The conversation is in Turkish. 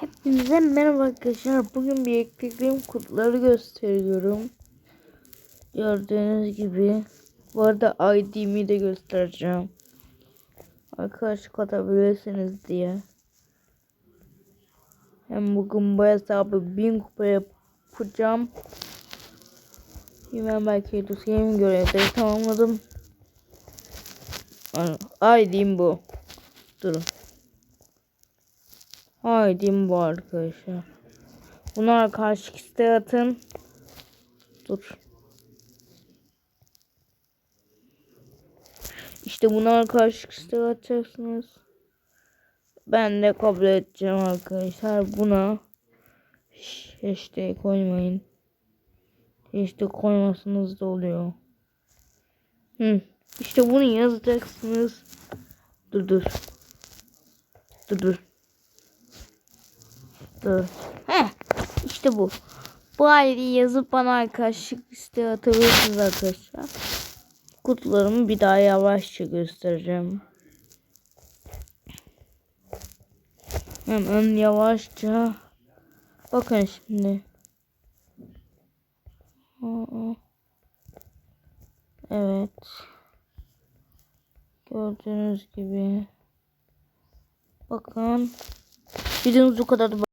Hepinize merhaba arkadaşlar. Bugün bir eklediğim kutuları gösteriyorum. Gördüğünüz gibi. Bu arada ID'mi de göstereceğim. Arkadaşlık atabilirsiniz diye. Hem bugün bu hesabı 1000 kupa yapacağım. Hemen belki Yedusiyem görevleri tamamladım. ID'm bu. Durun. Haydi bu arkadaşlar. Bunlar karşı isteğe atın. Dur. İşte bunlar karşı isteğe atacaksınız. Ben de kabul edeceğim arkadaşlar. Buna hashtag koymayın. Hashtag koymasanız da oluyor. Hı. İşte bunu yazacaksınız. Dur dur. Dur dur. Dur. Heh, işte bu. Bu aileyi yazıp bana arkadaşlık isteği atabilirsiniz arkadaşlar. Kutularımı bir daha yavaşça göstereceğim. Hemen yavaşça. Bakın şimdi. Evet. Gördüğünüz gibi. Bakın. Videomuz bu kadar.